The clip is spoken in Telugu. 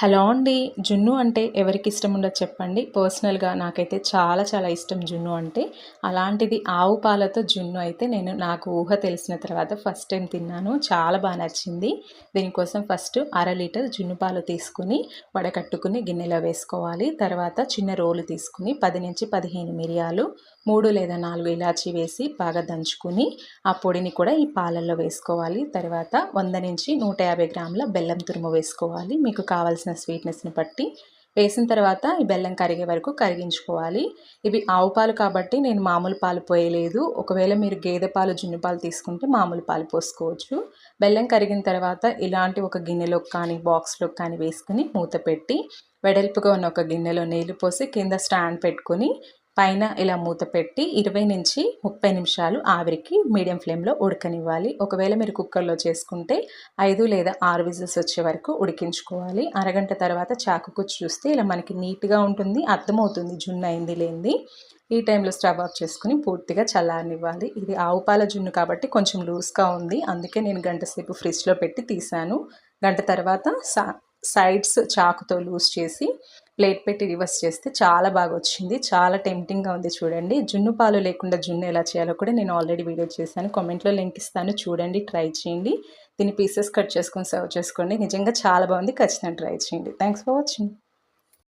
హలో అండి. జున్ను అంటే ఎవరికి ఇష్టం ఉండదు చెప్పండి. పర్సనల్గా నాకైతే చాలా చాలా ఇష్టం జున్ను అంటే. అలాంటిది ఆవు పాలతో జున్ను అయితే నేను నాకు ఊహ తెలిసిన తర్వాత ఫస్ట్ టైం తిన్నాను. చాలా బాగా నచ్చింది. దీనికోసం ఫస్ట్ అర లీటర్ జున్ను పాలు తీసుకుని వడకట్టుకుని గిన్నెలో వేసుకోవాలి. తర్వాత చిన్న రోలు తీసుకుని పది నుంచి పదిహేను మిరియాలు మూడు లేదా నాలుగు ఇలాచి వేసి బాగా దంచుకుని ఆ పొడిని కూడా ఈ పాలల్లో వేసుకోవాలి. తర్వాత వంద నుంచి నూట యాభై గ్రాముల బెల్లం తురుము వేసుకోవాలి. మీకు కావాల్సిన స్వీట్నెస్ని బట్టి వేసిన తర్వాత ఈ బెల్లం కరిగే వరకు కరిగించుకోవాలి. ఇవి ఆవు పాలు కాబట్టి నేను మామూలు పాలు పోయలేదు. ఒకవేళ మీరు గేదె పాలు జున్ను పాలు తీసుకుంటే మామూలు పాలు పోసుకోవచ్చు. బెల్లం కరిగిన తర్వాత ఇలాంటి ఒక గిన్నెలోకి కానీ బాక్స్లోకి కానీ వేసుకుని మూత పెట్టి వెడల్పుగా ఉన్న ఒక గిన్నెలో నీళ్ళు పోసి కింద స్టాండ్ పెట్టుకొని పైన ఇలా మూత పెట్టి ఇరవై నుంచి ముప్పై నిమిషాలు ఆవిరికి మీడియం ఫ్లేమ్లో ఉడకనివ్వాలి. ఒకవేళ మీరు కుక్కర్లో చేసుకుంటే ఐదు లేదా ఆరు విజిల్స్ వచ్చే వరకు ఉడికించుకోవాలి. అరగంట తర్వాత చాకుకు చూస్తే ఇలా మనకి నీట్గా ఉంటుంది అర్థమవుతుంది జున్ను అయింది లేనిది. ఈ టైంలో స్టవ్ ఆఫ్ చేసుకుని పూర్తిగా చల్లారనివ్వాలి. ఇది ఆవు పాల జున్ను కాబట్టి కొంచెం లూజ్గా ఉంది. అందుకే నేను గంట సేపు ఫ్రిడ్జ్లో పెట్టి తీసాను. గంట తర్వాత సా సైడ్స్ చాకుతో లూజ్ చేసి ప్లేట్ పెట్టి రివర్స్ చేస్తే చాలా బాగా వచ్చింది చాలా టెంప్టింగ్గా ఉంది చూడండి. జున్ను పాలు లేకుండా జున్ను ఎలా చేయాలో కూడా నేను ఆల్రెడీ వీడియో చేశాను. కామెంట్లో లింక్ ఇస్తాను. చూడండి ట్రై చేయండి. దీన్ని పీసెస్ కట్ చేసుకొని సర్వ్ చేసుకోండి. నిజంగా చాలా బాగుంది. ఖచ్చితంగా ట్రై చేయండి. Thanks for watching.